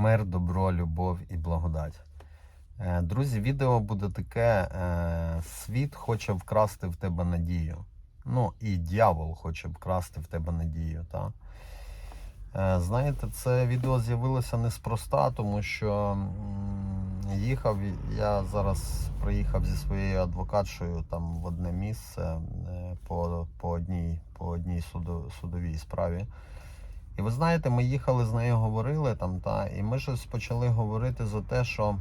Мир, добро, любов і благодать. Е, Друзі, відео буде таке: е, світ хоче вкрасти в тебе надію. Ну, і дьявол хоче вкрасти в тебе надію. Та? Е, Знаєте, це відео з'явилося неспроста, тому що їхав, я зараз приїхав зі своєю адвокатшою там в одне місце по, по одній, по одній суду- судовій справі. І ви знаєте, ми їхали з нею, говорили там, та, і ми щось почали говорити за те, що,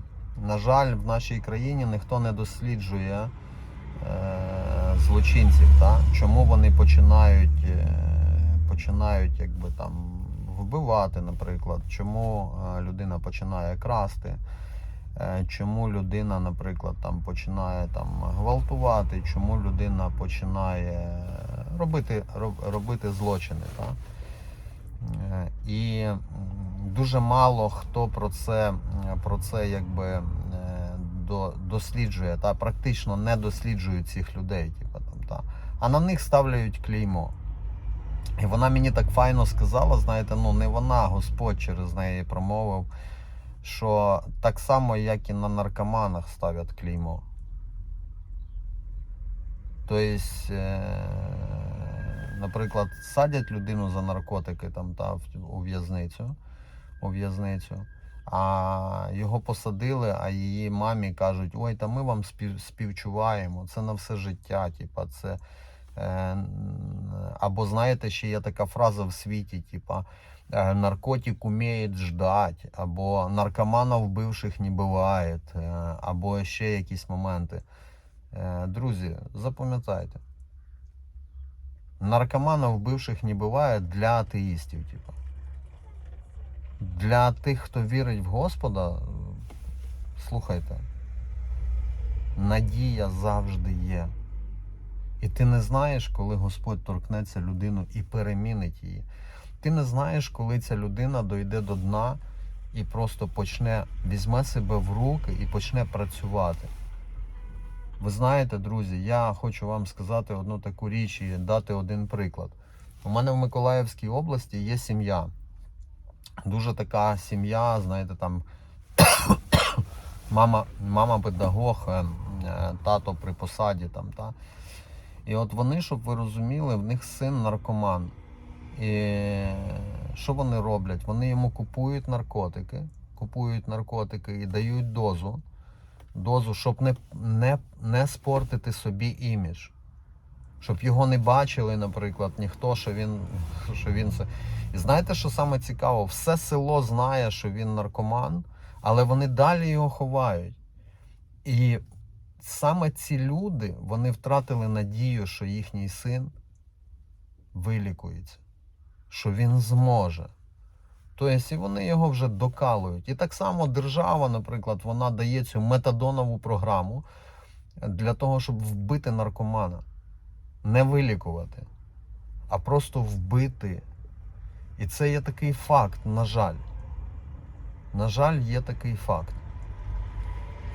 на жаль, в нашій країні ніхто не досліджує е, злочинців, та, чому вони починають, е, починають якби, там, вбивати, наприклад, чому е, людина починає красти. е, Чому людина, наприклад, там починає там гвалтувати, чому людина починає робити, роб- робити злочини. Так? І дуже мало хто про це, про це якби е, до, досліджує, та практично не досліджують цих людей. Типу, там, та. А на них ставляють клеймо. І вона мені так файно сказала, знаєте, ну не вона, Господь через неї промовив, що так само, як і на наркоманах ставлять клеймо. Тобто, наприклад, садять людину за наркотики там, та, у в'язницю, у в'язницю, а його посадили, а її мамі кажуть, ой, та ми вам спів, співчуваємо, це на все життя. Типа, це, е, або знаєте, ще є така фраза в світі, типа, е, наркотик уміє ждать, або наркоманів бивших не буває, е, або ще якісь моменти. Е, Друзі, запам'ятайте. Наркоманів бивших не буває для атеїстів, типу. Для тих, хто вірить в Господа, слухайте, надія завжди є. І ти не знаєш, коли Господь торкнеться людину і перемінить її. Ти не знаєш, коли ця людина дойде до дна і просто почне, візьме себе в руки і почне працювати. Ви знаєте, друзі, я хочу вам сказати одну таку річ і дати один приклад. У мене в Миколаївській області є сім'я. Дуже така сім'я, знаєте, там мама, мама педагог, е, е, тато при посаді там, та. І от вони, щоб ви розуміли, в них син наркоман. І що вони роблять? Вони йому купують наркотики, купують наркотики і дають дозу дозу, щоб не, не, не спортити собі імідж. Щоб його не бачили, наприклад, ніхто, що він, що він це. І знаєте, що саме цікаво? Все село знає, що він наркоман, але вони далі його ховають. І саме ці люди вони втратили надію, що їхній син вилікується, що він зможе. Тобто і вони його вже докалують. І так само держава, наприклад, вона дає цю метадонову програму для того, щоб вбити наркомана. Не вилікувати, а просто вбити. І це є такий факт, на жаль. На жаль, є такий факт.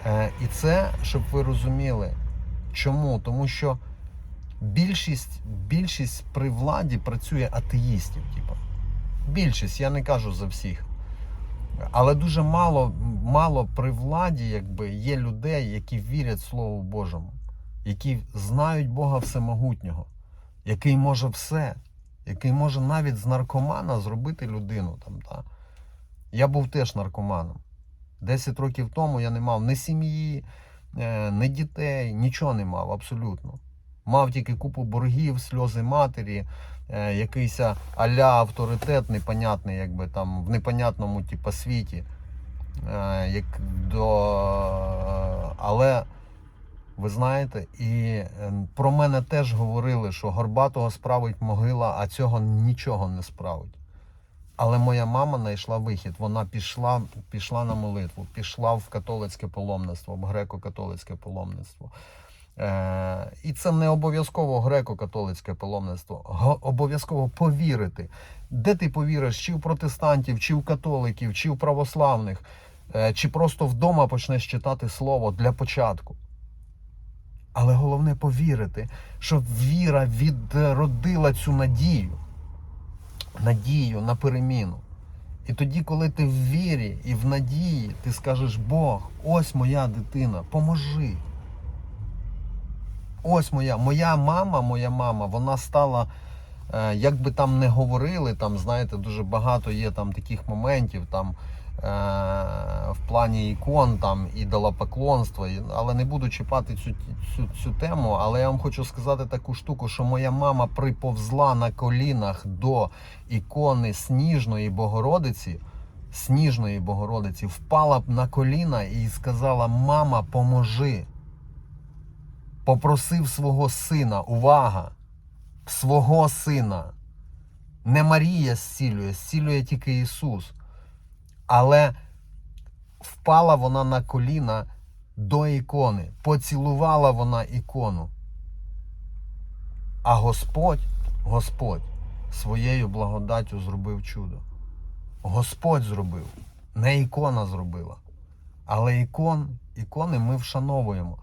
Е, і це, щоб ви розуміли, чому? Тому що більшість, більшість при владі працює атеїстів, типу. Більшість, я не кажу за всіх. Але дуже мало, мало при владі якби, є людей, які вірять Слову Божому, які знають Бога Всемогутнього, який може все, який може навіть з наркомана зробити людину. Там, та. Я був теж наркоманом. 10 років тому я не мав ні сім'ї, е, ні дітей, нічого не мав абсолютно. Мав тільки купу боргів, сльози матері, е, якийсь аля авторитет непонятний, якби там в непонятному типу, світі. Е, як до... Але ви знаєте, і е, про мене теж говорили, що Горбатого справить могила, а цього нічого не справить. Але моя мама знайшла вихід. Вона пішла, пішла на молитву, пішла в католицьке паломництво, в греко-католицьке паломництво. Е, і це не обов'язково греко-католицьке паломництво. Обов'язково повірити. Де ти повіриш, чи в протестантів, чи в католиків, чи в православних, е, чи просто вдома почнеш читати слово для початку. Але головне повірити, що віра відродила цю надію, надію на переміну. І тоді, коли ти в вірі і в надії, ти скажеш, Бог, ось моя дитина, поможи. Ось моя, моя мама, моя мама, вона стала, е, як би там не говорили, там, знаєте, дуже багато є там таких моментів, там е, в плані ікон, там ідолопоклонства, але не буду чіпати цю, цю, цю тему. Але я вам хочу сказати таку штуку, що моя мама приповзла на колінах до ікони Сніжної Богородиці. Сніжної Богородиці впала б на коліна і сказала: Мама, поможи попросив свого сина, увага, свого сина. Не Марія зцілює, зцілює тільки Ісус. Але впала вона на коліна до ікони, поцілувала вона ікону. А Господь, Господь своєю благодаттю зробив чудо. Господь зробив, не ікона зробила. Але ікон, ікони ми вшановуємо.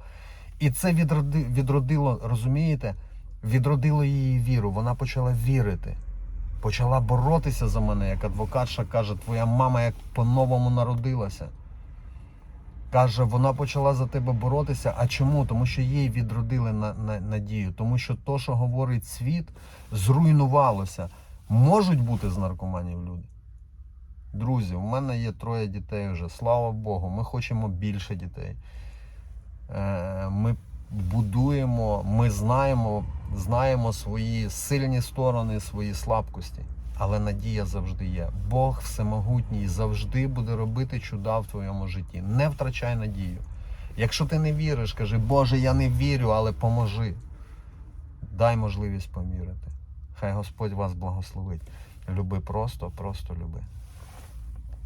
І це відроди, відродило, розумієте, відродило її віру. Вона почала вірити, почала боротися за мене, як адвокатша каже, твоя мама як по-новому народилася. Каже, вона почала за тебе боротися. А чому? Тому що їй відродили на, на, надію. Тому що то, що говорить світ, зруйнувалося. Можуть бути з наркоманів люди. Друзі, у мене є троє дітей вже. Слава Богу, ми хочемо більше дітей. Е, Ми будуємо, ми знаємо, знаємо свої сильні сторони, свої слабкості. Але надія завжди є. Бог всемогутній завжди буде робити чуда в твоєму житті. Не втрачай надію. Якщо ти не віриш, кажи, Боже, я не вірю, але поможи. Дай можливість помірити. Хай Господь вас благословить. Люби просто, просто люби.